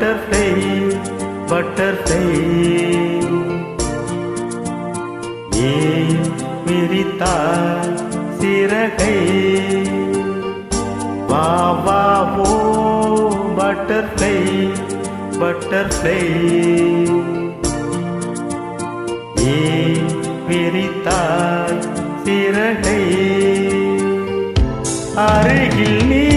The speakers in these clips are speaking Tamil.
பட்டர்ஃப்ளை பட்டர்ஃப்ளை ஏன் விரித்தாய் சிறகை? வா வா ஓ பட்டர்ஃப்ளை பட்டர்ஃப்ளை ஏன் விரித்தாய் சிறகை? அருகில் நீ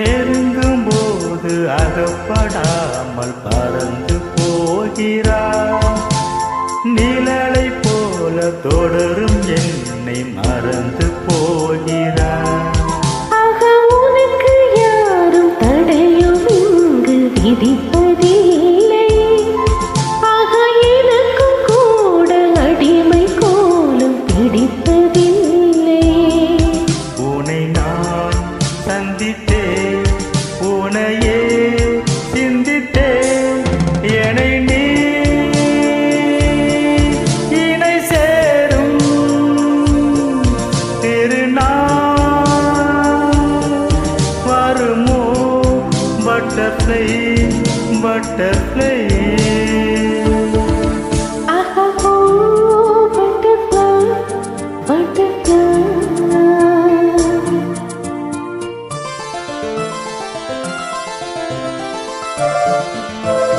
நெருங்கும் போது அகப்படாமல் பறந்து போகிறார் நிழலை போல தொடரும் என்னை மறந்து போகிறார் ஆக உனக்கு யாரும் தடையும் இங்கு விதிப்பதே உனையே சிந்தித்தேன். என்னை நீ இணை சேரும். திருநாள் வருமோ? பட்டர்ஃப்ளை பட்டர்ஃப்ளை Música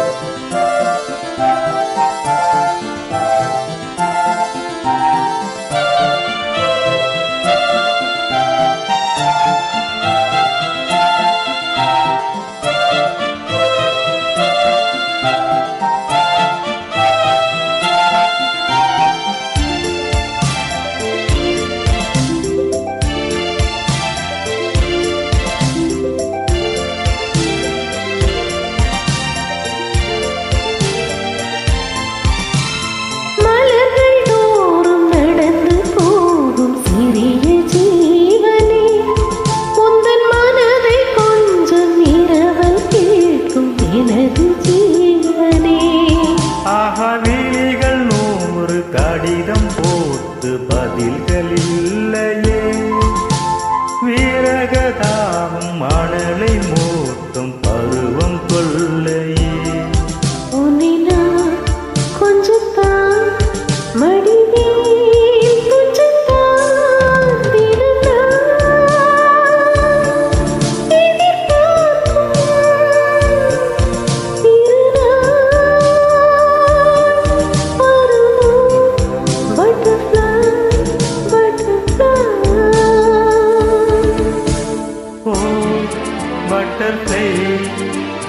डॉक्टर थे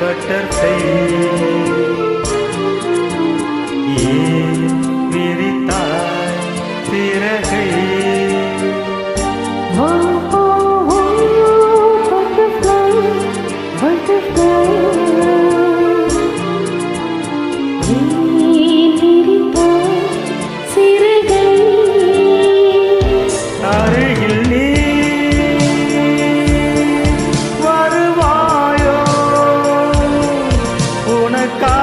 डॉक्टर थे मेरी तार तेरे गई का